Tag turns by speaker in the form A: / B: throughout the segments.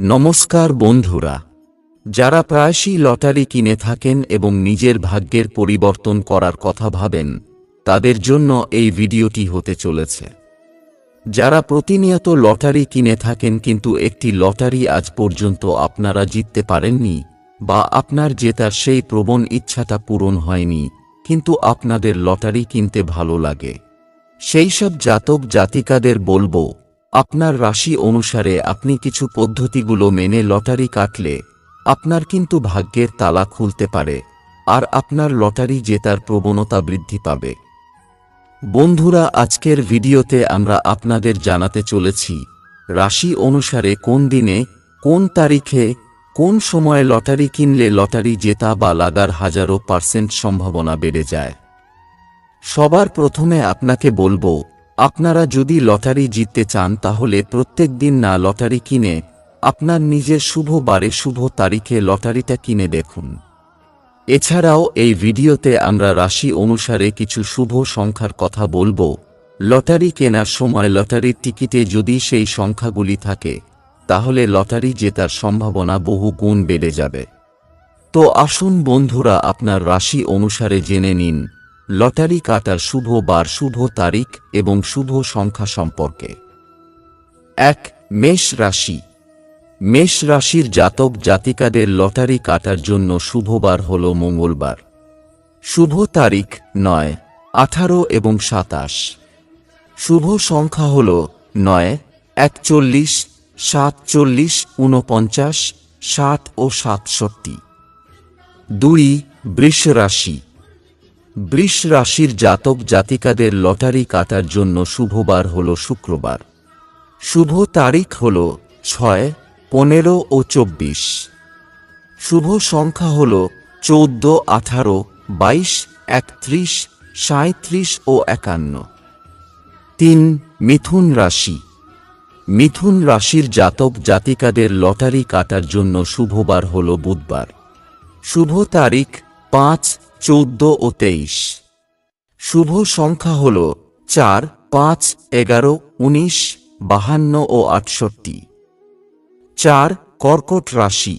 A: নমস্কার বন্ধুরা, যারা প্রায়শই লটারি কিনে থাকেন এবং নিজের ভাগ্যের পরিবর্তন করার কথা ভাবেন, তাদের জন্য এই ভিডিওটি হতে চলেছে। যারা প্রতিনিয়ত লটারি কিনে থাকেন কিন্তু একটি লটারি আজ পর্যন্ত আপনারা জিততে পারেননি বা আপনার জেতার সেই প্রবণ ইচ্ছাটা পূরণ হয়নি, কিন্তু আপনাদের লটারি কিনতে ভালো লাগে। সেই সব জাতক জাতিকাদের বলব আপনার রাশি অনুসারে আপনি কিছু পদ্ধতিগুলো মেনে লটারি কাটলে, আপনার কিন্তু ভাগ্যের তালা খুলতে পারে, আর আপনার লটারি জেতার প্রবণতা বৃদ্ধি পাবে। বন্ধুরা, আজকের ভিডিওতে আমরা আপনাদের জানাতে চলেছি, রাশি অনুসারে কোন দিনে, কোন তারিখে, কোন সময়ে লটারি কিনলে লটারি জেতা বা লাগার হাজারো পার্সেন্ট সম্ভাবনা বেড়ে যায়। সবার প্রথমে আপনাকে বলব আপনারা যদি লটারি জিততে চান তাহলে প্রত্যেক দিন না লটারি কিনে, আপনার নিজের শুভ বারে শুভ তারিখে লটারিটা কিনে দেখুন। এছাড়াও এই ভিডিওতে আমরা রাশি অনুসারে কিছু শুভ সংখ্যার কথা বলব। লটারি কেনার সময় লটারির টিকিটে যদি সেই সংখ্যাগুলি থাকে, তাহলে লটারি জেতার সম্ভাবনা বহু গুণ বেড়ে যাবে। তো আসুন বন্ধুরা আপনার রাশি অনুসারে জেনে নিন লটারি কাটার শুভ বার শুভ তারিখ এবং শুভ সংখ্যা সম্পর্কে। এক, মেষ রাশি। মেষ রাশির জাতক জাতিকাদের লটারি কাটার জন্য শুভবার হল মঙ্গলবার। শুভ তারিখ নয়, আঠারো এবং সাতাশ। শুভ সংখ্যা হল নয়, একচল্লিশ, সাতচল্লিশ, ঊনপঞ্চাশ, ষাট ও সাতষট্টি। দুই, বৃষ রাশি। বৃষ রাশির জাতক জাতিকাদের লটারি কাটার জন্য শুভবার হল শুক্রবার। শুভ তারিখ হল ছয়, পনেরো ও চব্বিশ। শুভ সংখ্যা হল চৌদ্দ, আঠারো, বাইশ, একত্রিশ সাঁত্রিশ ও একান্ন। তিন, মিথুন রাশি। মিথুন রাশির জাতক জাতিকাদের লটারি কাটার জন্য শুভবার হল বুধবার। শুভ তারিখ পাঁচ চৌদ্দ ও তেইশ। শুভ সংখ্যা হল চার, পাঁচ, এগারো, উনিশ, বাহান্ন ও আটষট্টি। চার, কর্কট রাশি।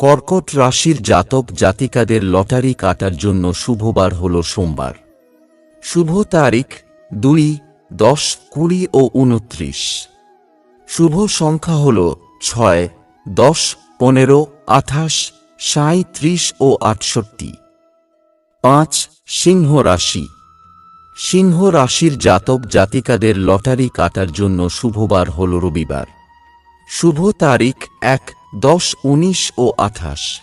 A: কর্কট রাশির জাতক জাতিকাদের লটারি কাটার জন্য শুভবার হল সোমবার। শুভ তারিখ দুই, দশ, কুড়ি ও উনত্রিশ শুভ সংখ্যা হল ছয়, দশ, পনেরো, আঠাশ সাঁত্রিশ ও আটষট্টি। পাঁচ, সিংহ রাশি। সিংহ রাশির জাতক জাতিকাদের লটারি কাটার জন্য শুভবার হল রবিবার। শুভ তারিখ এক, দশ, উনিশ ও আঠাশ।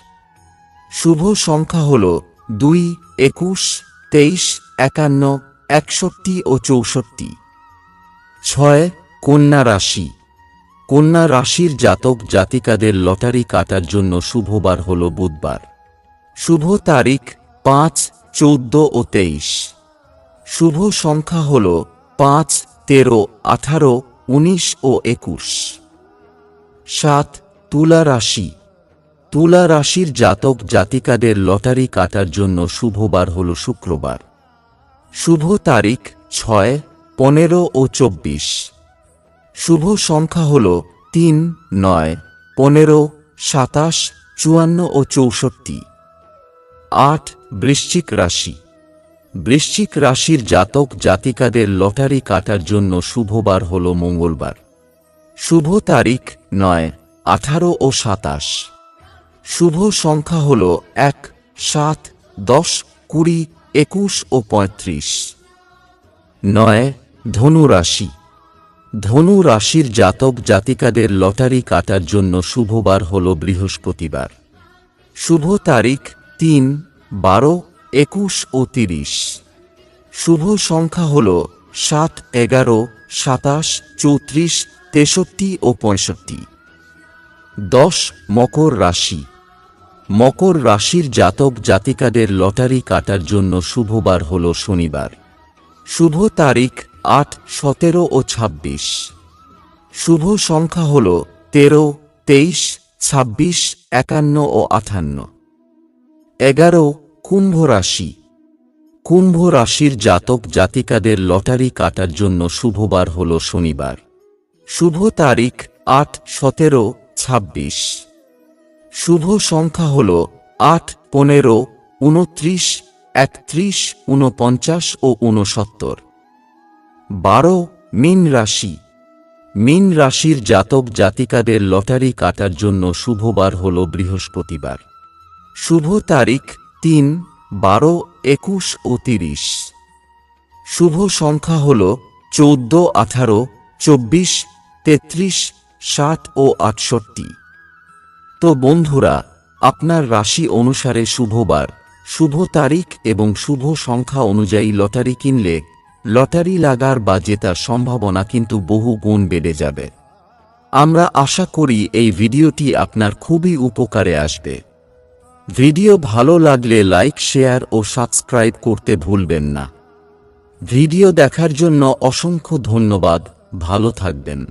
A: শুভ সংখ্যা হল দুই, একুশ, তেইশ, একান্ন, একষট্টি ও চৌষট্টি। ছয়, কন্যা রাশি। কন্যা রাশির জাতক জাতিকাদের লটারি কাটার জন্য শুভবার হল বুধবার। শুভ তারিখ পাঁচ, চৌদ্দ ও তেইশ। শুভ সংখ্যা হল পাঁচ, তেরো, আঠারো, উনিশ ও একুশ। সাত, তুলা রাশি। তুলা রাশির জাতক জাতিকাদের লটারি কাটার জন্য শুভবার হল শুক্রবার। শুভ তারিখ ছয়, পনেরো ও চব্বিশ। শুভ সংখ্যা হল তিন, নয়, পনেরো, সাতাশ, চুয়ান্ন ও চৌষট্টি। আট বৃশ্চিক রাশি। বৃশ্চিক রাশির জাতক জাতিকাদের লটারি কাটার জন্য শুভবার হল মঙ্গলবার। শুভ তারিখ নয়, আঠারো ও সাতাশ। শুভ সংখ্যা হল এক, সাত, দশ, কুড়ি, একুশ ও পঁয়ত্রিশ। নয়, ধনু রাশি। ধনু রাশির জাতক জাতিকাদের লটারি কাটার জন্য শুভবার হল বৃহস্পতিবার। শুভ তারিখ তিন বারো, একুশ ও তিরিশ। শুভ সংখ্যা হল সাত, এগারো, সাতাশ, চৌত্রিশ, তেষট্টি ও পঁয়ষট্টি। দশ, মকর রাশি। মকর রাশির জাতক জাতিকাদের লটারি কাটার জন্য শুভবার হল শনিবার। শুভ তারিখ আট, সতেরো ও ছাব্বিশ। শুভ সংখ্যা হল তেরো, তেইশ, ছাব্বিশ, একান্ন ও আঠান্ন। এগারো, কুম্ভ রাশি। কুম্ভ রাশির জাতক জাতিকাদের লটারি কাটার জন্য শুভবার হল শনিবার। শুভ তারিখ আট, সতেরো, ছাব্বিশ। শুভ সংখ্যা হল আট, পনেরো, উনত্রিশ, একত্রিশ ঊনপঞ্চাশ ও ঊনসত্তর বারো, মিন রাশি। মিন রাশির জাতক জাতিকাদের লটারি কাটার জন্য শুভবার হল বৃহস্পতিবার। শুভ তারিখ তিন বারো একুশ ও তিরিশ। শুভ সংখ্যা হল চৌদ্দ, আঠারো, চব্বিশ, তেত্রিশ, ষাট ও আটষট্টি। তো বন্ধুরা, আপনার রাশি অনুসারে শুভবার, শুভ তারিখ এবং শুভ সংখ্যা অনুযায়ী লটারি কিনলে লটারি লাগার বা জেতার সম্ভাবনা কিন্তু বহু গুণ বেড়ে যাবে। আমরা আশা করি এই ভিডিওটি আপনার খুবই উপকারে আসবে। ভিডিও ভালো লাগলে লাইক, শেয়ার ও সাবস্ক্রাইব করতে ভুলবেন না। ভিডিও দেখার জন্য অসংখ্য ধন্যবাদ, ভালো থাকবেন।